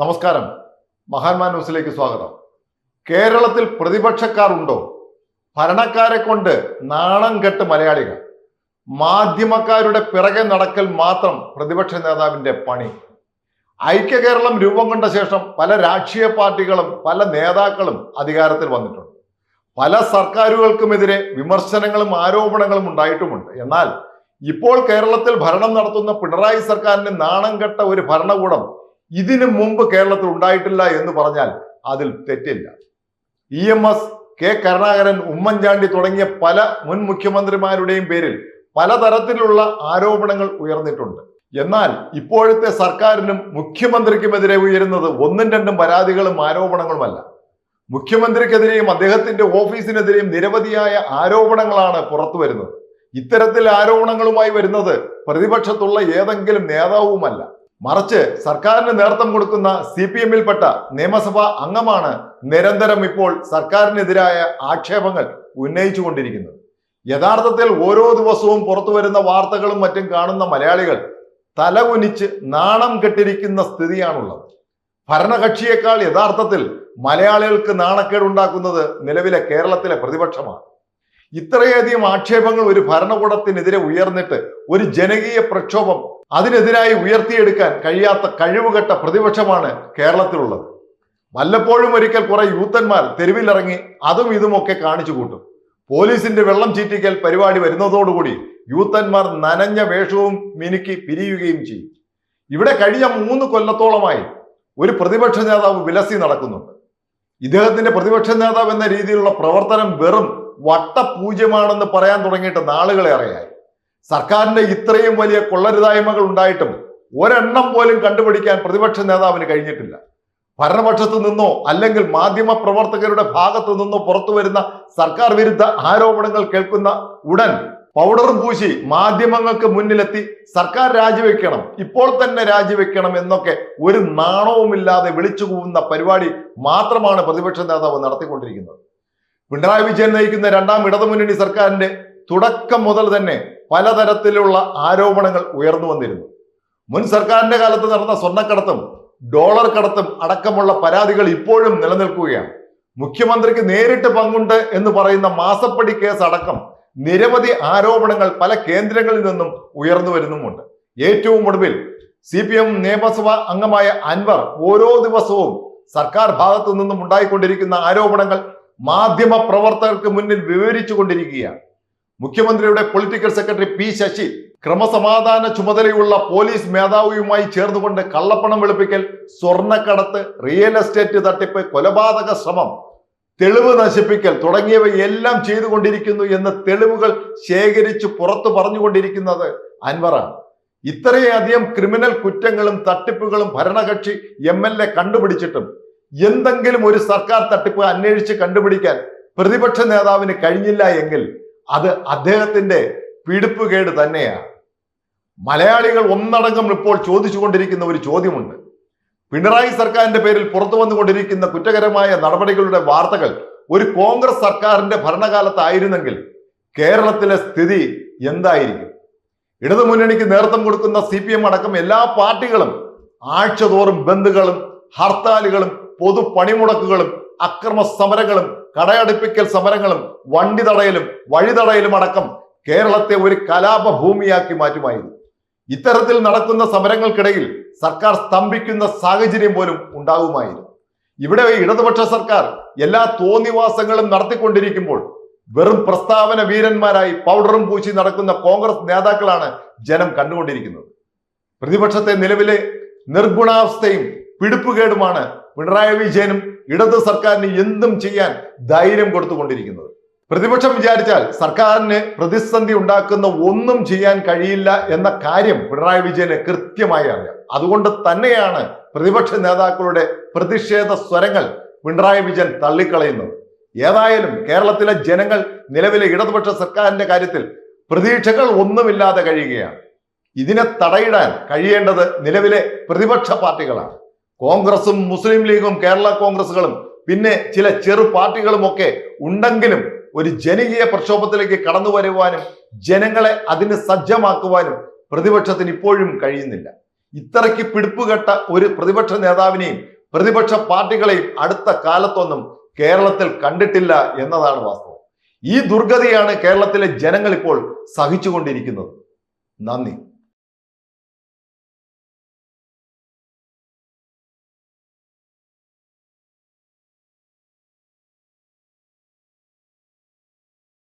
നമസ്കാരം. മഹാന്മാ ന്യൂസിലേക്ക് സ്വാഗതം. കേരളത്തിൽ പ്രതിപക്ഷക്കാർ ഉണ്ടോ? ഭരണക്കാരെ കൊണ്ട് നാണം കെട്ട് മലയാളികൾ. മാധ്യമക്കാരുടെ പിറകെ നടക്കൽ മാത്രം പ്രതിപക്ഷ നേതാവിന്റെ പണി. ഐക്യ കേരളം രൂപം കൊണ്ട ശേഷം പല രാഷ്ട്രീയ പാർട്ടികളും പല നേതാക്കളും അധികാരത്തിൽ വന്നിട്ടുണ്ട്. പല സർക്കാരുകൾക്കുമെതിരെ വിമർശനങ്ങളും ആരോപണങ്ങളും ഉണ്ടായിട്ടുമുണ്ട്. എന്നാൽ ഇപ്പോൾ കേരളത്തിൽ ഭരണം നടത്തുന്ന പിണറായി സർക്കാരിന് നാണം കെട്ട ഒരു ഭരണകൂടം ഇതിനു മുമ്പ് കേരളത്തിൽ ഉണ്ടായിട്ടില്ല എന്ന് പറഞ്ഞാൽ അതിൽ തെറ്റില്ല. E M S K Karunakaran Oommen Chandy തുടങ്ങിയ പല മുൻ മുഖ്യമന്ത്രിമാരുടെയും പേരിൽ പലതരത്തിലുള്ള ആരോപണങ്ങൾ ഉയർന്നിട്ടുണ്ട്. എന്നാൽ ഇപ്പോഴത്തെ സർക്കാരിനും മുഖ്യമന്ത്രിക്കുമെതിരെ ഉയരുന്നത് ഒന്നും രണ്ടും പരാതികളും ആരോപണങ്ങളുമല്ല. മുഖ്യമന്ത്രിക്കെതിരെയും അദ്ദേഹത്തിന്റെ ഓഫീസിനെതിരെയും നിരവധിയായ ആരോപണങ്ങളാണ് പുറത്തു വരുന്നത്. ഇത്തരത്തിൽ ആരോപണങ്ങളുമായി വരുന്നത് പ്രതിപക്ഷത്തുള്ള ഏതെങ്കിലും നേതാവുമല്ല. മറിച്ച് സർക്കാരിന് നേതൃത്വം കൊടുക്കുന്ന സി പി എമ്മിൽപ്പെട്ട നിയമസഭാ അംഗമാണ് നിരന്തരം ഇപ്പോൾ സർക്കാരിനെതിരായ ആക്ഷേപങ്ങൾ ഉന്നയിച്ചുകൊണ്ടിരിക്കുന്നത്. യഥാർത്ഥത്തിൽ ഓരോ ദിവസവും പുറത്തു വരുന്ന വാർത്തകളും മറ്റും കാണുന്ന മലയാളികൾ തലകുനിച്ച് നാണം കെട്ടിരിക്കുന്ന സ്ഥിതിയാണുള്ളത്. ഭരണകക്ഷിയേക്കാൾ യഥാർത്ഥത്തിൽ മലയാളികൾക്ക് നാണക്കേടുണ്ടാക്കുന്നത് നിലവിലെ കേരളത്തിലെ പ്രതിപക്ഷമാണ്. ഇത്രയധികം ആക്ഷേപങ്ങൾ ഒരു ഭരണകൂടത്തിനെതിരെ ഉയർന്നിട്ട് ഒരു ജനകീയ പ്രക്ഷോഭം അതിനെതിരായി ഉയർത്തിയെടുക്കാൻ കഴിയാത്ത കഴിവുകെട്ട പ്രതിപക്ഷമാണ് കേരളത്തിലുള്ളത്. വല്ലപ്പോഴും ഒരിക്കൽ കുറെ യൂത്തന്മാർ തെരുവിലിറങ്ങി അതും ഇതുമൊക്കെ കാണിച്ചു കൂട്ടും. പോലീസിന്റെ വെള്ളം ചീറ്റിക്കൽ പരിപാടി വരുന്നതോടുകൂടി യൂത്തന്മാർ നനഞ്ഞ വേഷവും മിനുക്കി പിരിയുകയും ചെയ്യും. ഇവിടെ കഴിഞ്ഞ മൂന്ന് കൊല്ലത്തോളമായി ഒരു പ്രതിപക്ഷ നേതാവ് വിലസി നടക്കുന്നുണ്ട്. ഇദ്ദേഹത്തിന്റെ പ്രതിപക്ഷ നേതാവ് എന്ന രീതിയിലുള്ള പ്രവർത്തനം വെറും വട്ടപൂജ്യമാണെന്ന് പറയാൻ തുടങ്ങിയിട്ട് നാളുകളെ അറിയായി. സർക്കാരിന്റെ ഇത്രയും വലിയ കൊള്ളരുതായ്മകൾ ഉണ്ടായിട്ടും ഒരെണ്ണം പോലും കണ്ടുപിടിക്കാൻ പ്രതിപക്ഷ നേതാവിന് കഴിഞ്ഞിട്ടില്ല. ഭരണപക്ഷത്തു നിന്നോ അല്ലെങ്കിൽ മാധ്യമ പ്രവർത്തകരുടെ ഭാഗത്തു നിന്നോ പുറത്തു വരുന്ന സർക്കാർ വിരുദ്ധ ആരോപണങ്ങൾ കേൾക്കുന്ന ഉടൻ പൗഡറും പൂശി മാധ്യമങ്ങൾക്ക് മുന്നിലെത്തി സർക്കാർ രാജിവെക്കണം ഇപ്പോൾ തന്നെ രാജിവെക്കണം എന്നൊക്കെ ഒരു നാണവുമില്ലാതെ വിളിച്ചു കൂവുന്ന പരിപാടി മാത്രമാണ് പ്രതിപക്ഷ നേതാവ് നടത്തിക്കൊണ്ടിരിക്കുന്നത്. പിണറായി വിജയൻ നയിക്കുന്ന രണ്ടാം ഇടതുമുന്നണി സർക്കാരിന്റെ തുടക്കം മുതൽ തന്നെ പലതരത്തിലുള്ള ആരോപണങ്ങൾ ഉയർന്നു വന്നിരുന്നു. മുൻ സർക്കാരിന്റെ കാലത്ത് നടന്ന സ്വർണക്കടത്തും ഡോളർ കടത്തും അടക്കമുള്ള പരാതികൾ ഇപ്പോഴും നിലനിൽക്കുകയാണ്. മുഖ്യമന്ത്രിക്ക് നേരിട്ട് പങ്കുണ്ട് എന്ന് പറയുന്ന മാസപ്പടി കേസ് അടക്കം നിരവധി ആരോപണങ്ങൾ പല കേന്ദ്രങ്ങളിൽ നിന്നും ഉയർന്നു വരുന്നുമുണ്ട്. ഏറ്റവും ഒടുവിൽ സി പി എം നിയമസഭാ അംഗമായ അൻവർ ഓരോ ദിവസവും സർക്കാർ ഭാഗത്തു നിന്നും ഉണ്ടായിക്കൊണ്ടിരിക്കുന്ന ആരോപണങ്ങൾ മാധ്യമ പ്രവർത്തകർക്ക് മുന്നിൽ വിവരിച്ചു കൊണ്ടിരിക്കുകയാണ്. മുഖ്യമന്ത്രിയുടെ പൊളിറ്റിക്കൽ സെക്രട്ടറി പി ശശി ക്രമസമാധാന ചുമതലയുള്ള പോലീസ് മേധാവിയുമായി ചേർന്നുകൊണ്ട് കള്ളപ്പണം വെളുപ്പിക്കൽ സ്വർണക്കടത്ത് റിയൽ എസ്റ്റേറ്റ് തട്ടിപ്പ് കൊലപാതക ശ്രമം തെളിവ് നശിപ്പിക്കൽ തുടങ്ങിയവയെല്ലാം ചെയ്തുകൊണ്ടിരിക്കുന്നു എന്ന തെളിവുകൾ ശേഖരിച്ച് പുറത്തു പറഞ്ഞുകൊണ്ടിരിക്കുന്നത് അൻവറാണ്. ഇത്രയധികം ക്രിമിനൽ കുറ്റങ്ങളും തട്ടിപ്പുകളും ഭരണകക്ഷി എം എൽ എ കണ്ടുപിടിച്ചിട്ടും എന്തെങ്കിലും ഒരു സർക്കാർ തട്ടിപ്പ് അന്വേഷിച്ച് കണ്ടുപിടിക്കാൻ പ്രതിപക്ഷ നേതാവിന് കഴിഞ്ഞില്ല എങ്കിൽ അത് അദ്ദേഹത്തിന്റെ പിടിപ്പുകേട് തന്നെയാണ് മലയാളികൾ ഒന്നടങ്കം ഇപ്പോൾ ചോദിച്ചുകൊണ്ടിരിക്കുന്ന ഒരു ചോദ്യമുണ്ട്. പിണറായി സർക്കാരിന്റെ പേരിൽ പുറത്തു വന്നുകൊണ്ടിരിക്കുന്ന കുറ്റകരമായ നടപടികളുടെ വാർത്തകൾ ഒരു കോൺഗ്രസ് സർക്കാരിന്റെ ഭരണകാലത്തായിരുന്നെങ്കിൽ കേരളത്തിലെ സ്ഥിതി എന്തായിരിക്കും? ഇടതുമുന്നണിക്ക് നേതൃത്വം കൊടുക്കുന്ന സി പി എം അടക്കം എല്ലാ പാർട്ടികളും ആഴ്ചതോറും ബന്ധുകളും ഹർത്താലുകളും പൊതു പണിമുടക്കുകളും അക്രമ സമരങ്ങളും കടയടുപ്പിക്കൽ സമരങ്ങളും വണ്ടി തടയലും വഴി തടയലും അടക്കം കേരളത്തെ ഒരു കലാപ ഭൂമിയാക്കി മാറ്റുമായിരുന്നു. ഇത്തരത്തിൽ നടക്കുന്ന സമരങ്ങൾക്കിടയിൽ സർക്കാർ സ്തംഭിക്കുന്ന സാഹചര്യം പോലും ഉണ്ടാകുമായിരുന്നു. ഇവിടെ ഇടതുപക്ഷ സർക്കാർ എല്ലാ തോന്നിവാസങ്ങളും നടത്തിക്കൊണ്ടിരിക്കുമ്പോൾ വെറും പ്രസ്താവന വീരന്മാരായി പൗഡറും പൂശി നടക്കുന്ന കോൺഗ്രസ് നേതാക്കളാണ് ജനം കണ്ടുകൊണ്ടിരിക്കുന്നത്. പ്രതിപക്ഷത്തെ നിലവിലെ നിർഗുണാവസ്ഥയും പിടിപ്പുകേടുമാണ് പിണറായി വിജയനും ഇടതു സർക്കാരിന് എന്തും ചെയ്യാൻ ധൈര്യം കൊടുത്തുകൊണ്ടിരിക്കുന്നത്. പ്രതിപക്ഷം വിചാരിച്ചാൽ സർക്കാരിന് പ്രതിസന്ധി ഉണ്ടാക്കുന്ന ഒന്നും ചെയ്യാൻ കഴിയില്ല എന്ന കാര്യം പിണറായി വിജയന് കൃത്യമായി അറിയാം. അതുകൊണ്ട് തന്നെയാണ് പ്രതിപക്ഷ നേതാക്കളുടെ പ്രതിഷേധ സ്വരങ്ങൾ പിണറായി വിജയൻ തള്ളിക്കളയുന്നത്. ഏതായാലും കേരളത്തിലെ ജനങ്ങൾ നിലവിലെ ഇടതുപക്ഷ സർക്കാരിന്റെ കാര്യത്തിൽ പ്രതീക്ഷകൾ ഒന്നുമില്ലാതെ കഴിയുകയാണ്. ഇതിനെ തടയിടാൻ കഴിയേണ്ടത് നിലവിലെ പ്രതിപക്ഷ പാർട്ടികളാണ്. കോൺഗ്രസും മുസ്ലിം ലീഗും കേരള കോൺഗ്രസുകളും പിന്നെ ചില ചെറു പാർട്ടികളുമൊക്കെ ഉണ്ടെങ്കിലും ഒരു ജനകീയ പ്രക്ഷോഭത്തിലേക്ക് കടന്നു വരുവാനും ജനങ്ങളെ അതിന് സജ്ജമാക്കുവാനും പ്രതിപക്ഷത്തിന് ഇപ്പോഴും കഴിയുന്നില്ല. ഇത്രയ്ക്ക് പിടിപ്പുകെട്ട ഒരു പ്രതിപക്ഷ നേതാവിനെയും പ്രതിപക്ഷ പാർട്ടികളെയും അടുത്ത കാലത്തൊന്നും കേരളത്തിൽ കണ്ടിട്ടില്ല എന്നതാണ് വാസ്തവം. ഈ ദുർഗതിയാണ് കേരളത്തിലെ ജനങ്ങൾ ഇപ്പോൾ സഹിച്ചുകൊണ്ടിരിക്കുന്നത്. നന്ദി.